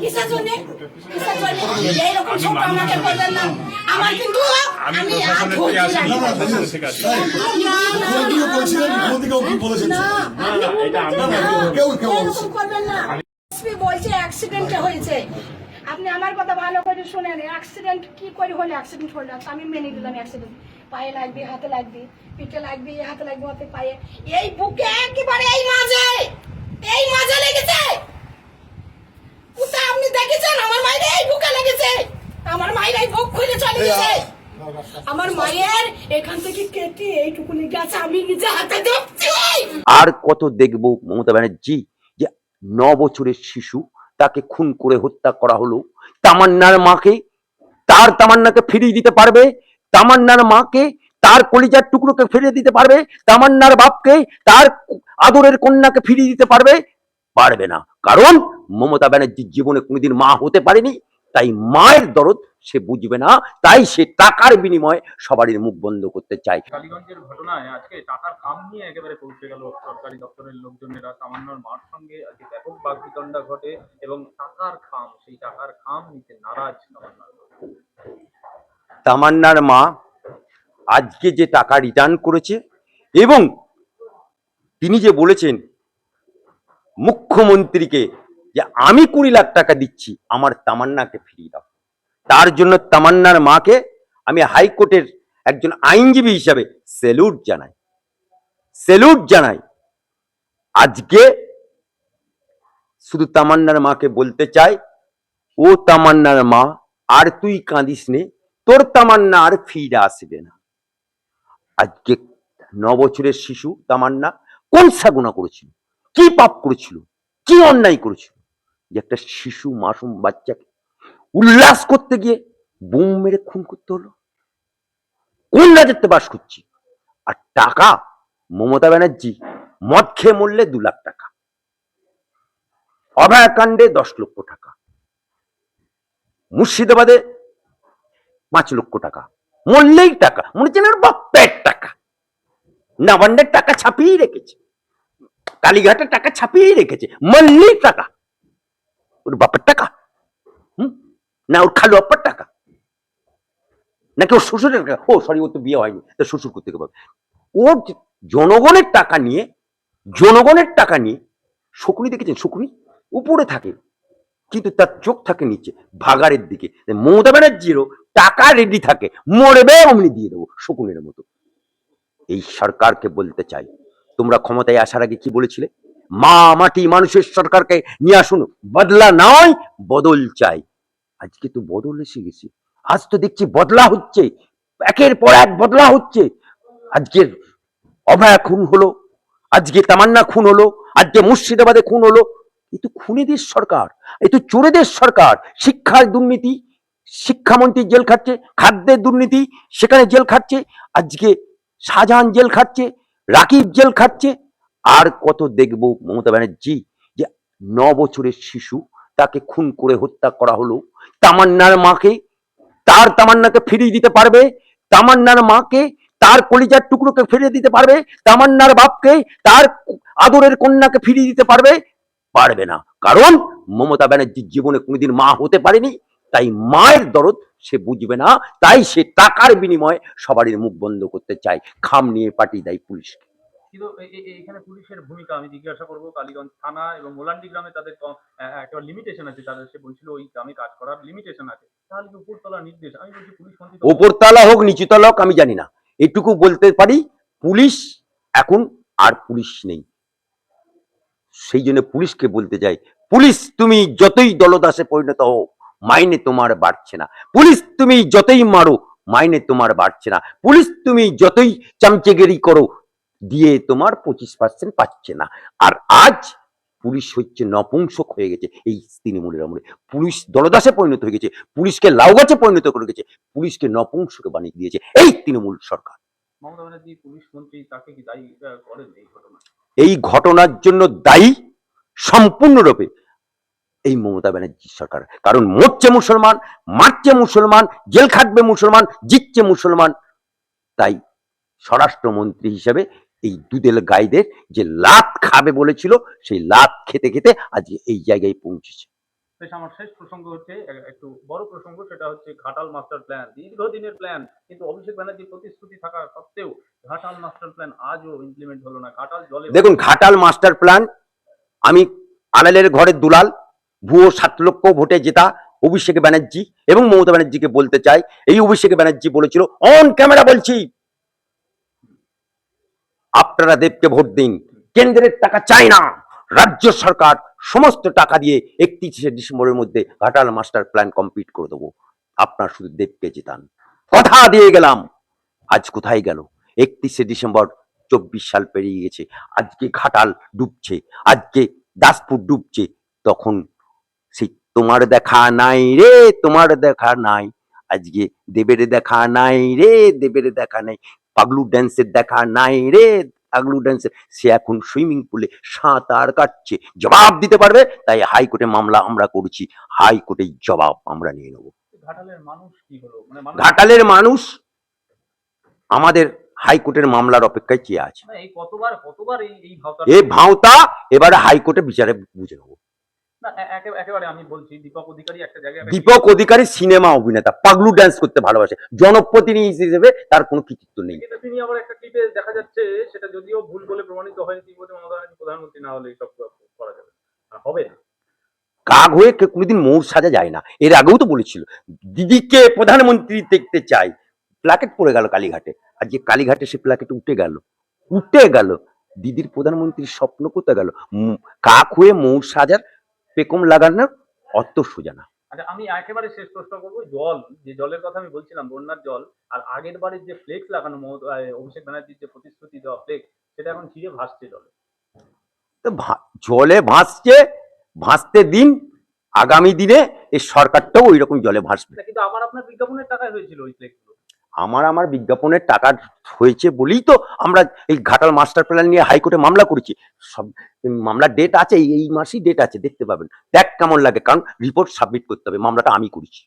কিসের জন্য? কিসের জন্য? এইরকম ছোট আমাকে বলবেন না। আমার কিন্তু আমি আমি আর ধৈর্য থেকে না। ঠিক আছে। না, না, মোদিও বলছিলেন মোদিকেও বলেছেন আপনি না, এটা আমি বলবেন না। কেউ কেউ করবেন না। বলছে অ্যাক্সিডেন্ট হয়েছে। আপনি আমার কথা ভালো করে শুনেন। অ্যাক্সিডেন্ট কি করে হলো? অ্যাক্সিডেন্ট হলো আমি মেনে নিলাম অ্যাক্সিডেন্ট পায়ে লাগবে হাতে লাগবে পিঠে লাগবে হাতে লাগবে হাতে পায়ে। এই বুকে একেবারে এই মাঝে লেগেছে কোথায় আপনি দেখেছেন আমার মায়ের এই বুকে লেগেছে আমার মায়ের এই বুক খুলে চলে গেছে আমার মায়ের এখান থেকে কেটে গেছে আমি নিজে হাতে দেখছি আর কত দেখব মমতা ব্যানার্জি যে ন বছরের শিশু, তাকে খুন করে হত্যা করা হলো, তামান্নার মাকে, তার তামান্নাকে ফিরিয়ে দিতে পারবে, তামান্নার মাকে, তার কলিজার টুকরোকে ফিরিয়ে দিতে পারবে, তামান্নার বাপকে, তার আদরের কন্যাকে ফিরিয়ে দিতে পারবে পারবে না। কারণ মমতা ব্যানার্জির জীবনে কোনোদিন মা হতে পারেনি তাই মায়ের দরদ সে বুঝবে না তাই সে টাকার বিনিময়ে সবারই মুখ বন্ধ করতে চায়। কালীগঞ্জের ঘটনায় আজকে টাকার খাম নিয়ে একেবারে পৌঁছে গেল সরকারি দপ্তরের লোকজনেরা। সামান্যর মার সঙ্গে আজকে ব্যাপক বাগবিতণ্ডা ঘটে এবং টাকার খাম সেই টাকার খাম নিতে নারাজ তামান্নার মা আজকে যে টাকা রিটার্ন করেছে এবং তিনি যে বলেছেন মুখ্যমন্ত্রীকে যে আমি কুড়ি লাখ টাকা দিচ্ছি, আমার তামান্নাকে ফিরিয়ে দাও। তার জন্য তামান্নার মাকে আমি হাইকোর্টের একজন আইনজীবী হিসাবে সেলুট জানাই। সেলুট জানাই। আজকে শুধু তামান্নার মাকে বলতে চাই, ও তামান্নার মা, আর তুই কাঁদিস নে, তোর তামান্না আর ফিরে আসবে না। আজকে ন বছরের শিশু তামান্না কোন সাগুনা করেছিল? কি পাপ করেছিল? কি অন্যায় করেছিল? যে একটা শিশু, মাসুম বাচ্চাকে উল্লাস করতে গিয়ে বুম মেরে খুন করতে হলো। কোন রাজত্বে বাস করছি? আর টাকা, মমতা ব্যানার্জি মদ খেয়ে মরলে দু লাখ টাকা। অভয়াকাণ্ডে দশ লক্ষ টাকা। মুর্শিদাবাদে পাঁচ লক্ষ টাকা। মরলেই টাকা। মনে হচ্ছে না ওর বাপের টাকা। নবান্নের টাকা ছাপিয়েই রেখেছে। কালীঘাটের টাকা ছাপিয়েই রেখেছে। মরলেই টাকা। ওর বাপের টাকা হুম না ওর খালু আপ্পার টাকা নাকি ওর শ্বশুরের টাকা ও সরি ও তো বিয়ে হয়নি তো শ্বশুর করতে পারবে ওর জনগণের টাকা নিয়ে জনগণের টাকা নিয়ে শকুনি দেখেছেন শকুনি উপরে থাকে কিন্তু তার চোখ থাকে নিচে ভাগাড়ের দিকে মমতা ব্যানার্জিরও টাকা রেডি থাকে মরবে অমনি দিয়ে দেবো শকুনের মতো এই সরকারকে বলতে চাই তোমরা ক্ষমতায় আসার আগে কি বলেছিলে মা মাটি মানুষের সরকারকে নিয়ে আসুন। বদলা নয়, বদল চাই। আজকে তো বদল এসে গেছে। আজ তো দেখছি বদলা হচ্ছে। একের পর এক বদলা হচ্ছে। আজকের অভয়া খুন হলো, আজকে তামান্না খুন হলো, আজকে মুর্শিদাবাদে খুন হলো। এ তো খুনিদের সরকার, এ তো চোরেদের সরকার। শিক্ষার দুর্নীতি, শিক্ষামন্ত্রী জেল খাচ্ছে, খাদ্যের দুর্নীতি, সেখানে জেল খাচ্ছে, আজকে শাহজাহান জেল খাচ্ছে, রাকিব জেল খাচ্ছে। আর কত দেখব মমতা ব্যানার্জি যে ন বছরের শিশু, তাকে খুন করে হত্যা করা হলো। তামান্নার মাকে, তার তামান্নাকে ফিরিয়ে দিতে পারবে। তামান্নার মাকে, তার কলিজার টুকরোকে ফিরিয়ে দিতে পারবে। তামান্নার বাপকে, তার আদরের কন্যাকে ফিরিয়ে দিতে পারবে। পারবে না। কারণ মমতা ব্যানার্জির জীবনে কোনোদিন মা হতে পারেনি। তাই মায়ের দরদ সে বুঝবে না। তাই সে টাকার বিনিময়ে সবারই মুখ বন্ধ করতে চায়। খাম নিয়ে পাঠিয়ে দেয় পুলিশকে। কিন্তু এখানে পুলিশের ভূমিকা আমি জিজ্ঞাসা করব। কালীগঞ্জ থানা এবং মোলান্ডি গ্রামে তাদের একটা লিমিটেশন আছে। তাদের সে বলছিল, ওই গ্রামে কাজ করার লিমিটেশন আছে। তাহলে কি উপরতলা নির্দেশ? আমি বলছি, পুলিশ তো- হোক, নিচুতলা হোক, আমি জানি না। এটুকু বলতে পারি, পুলিশ এখন আর পুলিশ নেই। সেই জন্য পুলিশকে বলতে চাই, পুলিশ, তুমি যতই দলদাসে পরিণত হও, মাইনে তোমার বাড়ছে না। পুলিশ, তুমি যতই মারো, মাইনে তোমার বাড়ছে না। পুলিশ, তুমি যতই চামচেগেরি করো দিয়ে তোমার পঁচিশ পার্সেন্ট পাচ্ছে না। আর আজ পুলিশ হচ্ছে নপুংসক হয়ে গেছে এই তৃণমূলের আমলে। পুলিশ দলদাসে পরিণত হয়ে গেছে পুলিশকে লাউ গাছে পরিণত করে গেছে পুলিশকে নপুংসকে বানিয়ে দিয়েছে এই তৃণমূল সরকার। মমতা ব্যানার্জি পুলিশ মন্ত্রী তাকে কি দায়ী করেন এই ঘটনা? এই ঘটনার জন্য দায়ী সম্পূর্ণরূপে এই মমতা ব্যানার্জি সরকার। কারণ মরছে মুসলমান মারছে মুসলমান জেল খাটবে মুসলমান জিতছে মুসলমান তাই স্বরাষ্ট্রমন্ত্রী হিসেবে এই দুদেল গাইদের যে লাত খাবে বলেছিল সেই লাত খেতে খেতে আজ এই জায়গায় পৌঁছেছে। বেশ আমার শেষ প্রসঙ্গ হচ্ছে একটু বড় প্রসঙ্গ সেটা হচ্ছে ঘাটাল মাস্টার প্ল্যান। দীর্ঘদিনের প্ল্যান কিন্তু অভিষেক ব্যানার্জির প্রতিশ্রুতি থাকা সত্ত্বেও ঘাটাল মাস্টার প্ল্যান আজও ইমপ্লিমেন্ট হলো না। ঘাটাল জলে দেখুন ঘাটাল মাস্টার প্ল্যান আমি আলালের ঘরের দুলাল ভুয়ো সাত লক্ষ ভোটে জেতা অভিষেক ব্যানার্জি এবং মমতা ব্যানার্জিকে বলতে চাই। এই অভিষেক ব্যানার্জি বলেছিল অন ক্যামেরা বলছি। আপনারা দেবকে ভোট দিন। কেন্দ্রের টাকা চাই না। রাজ্য সরকার সমস্ত টাকা দিয়ে একত্রিশে ডিসেম্বরের মধ্যে ঘাটাল মাস্টার প্ল্যান কমপ্লিট করে দেবো। আপনার শুধু দেবকে জেতান। কথা দিয়ে গেলাম। আজ কোথায় গেল? একত্রিশে ডিসেম্বর চব্বিশ সাল পেরিয়ে গেছে। আজকে ঘাটাল ডুবছে। আজকে দাসপুর ডুবছে। তখন সেই তোমার দেখা নাই রে, তোমার দেখা নাই। আজকে দেবের দেখা নাই রে, দেবের দেখা নাই। পাগলু ড্যান্সের দেখা নাই রে। পাগলু ড্যান্সের সে এখন সুইমিং পুলে সাঁতার কাটছে। জবাব দিতে পারবে? তাই হাইকোর্টে মামলা আমরা করছি। হাইকোর্টে জবাব আমরা নিয়ে নেব। ঘাটালের মানুষ মানে ঘাটালের মানুষ আমাদের হাইকোর্টের মামলার অপেক্ষায় চেয়ে আছে? এ ভাওতা এবারে হাইকোর্টে বিচারে বুঝে নেব। দীপক অধিকারী সিনেমা অভিনেতা পাগলু ড্যান্স করতে ভালোবাসে। জনপ্রতিনিধি হিসেবে তার কোনো কৃতিত্ব নেই। তিনি আবার একটা ক্লিপে দেখা যাচ্ছে সেটা যদিও ভুল বলে প্রমাণিত হয়নি প্রধানমন্ত্রী না হলে করা যাবে হবে না। কাক হয়ে কোনোদিন মৌর সাজা যায় না। এর আগেও তো বলেছিল দিদিকে প্রধানমন্ত্রী দেখতে চাই। প্ল্যাকেট পড়ে গেল কালীঘাটে। আর যে কালীঘাটে সে প্লাকেট উঠে গেল। উঠে গেল। দিদির প্রধানমন্ত্রীর স্বপ্ন কোথায় গেল? কাক হয়ে মৌর সাজার পেকম লাগানোর অত সোজা না। আচ্ছা আমি একেবারে শেষ প্রশ্ন করব জল যে জলের কথা আমি বলছিলাম বন্যার জল আর আগের বারের যে ফ্লেক্স লাগানো অভিষেক ব্যানার্জির যে প্রতিশ্রুতি দেওয়া ফ্লেক্স সেটা এখন ছিঁড়ে ভাসছে জলে। তো জলে ভাসছে ভাসতে দিন আগামী দিনে এই সরকারটাও ওই রকম জলে ভাসবে। কিন্তু আমার আপনার বিজ্ঞাপনের টাকায় হয়েছিল ওই ফ্লেক্সগুলো আমার আমার বিজ্ঞাপনের টাকা হয়েছে বলেই তো আমরা এই ঘাটাল মাস্টার প্ল্যান নিয়ে হাইকোর্টে মামলা করেছি। সব মামলার ডেট আছে, এই মাসেই ডেট আছে, দেখতে পাবেন। দেখ কেমন লাগে, কারণ রিপোর্ট সাবমিট করতে হবে, মামলাটা আমি করেছি।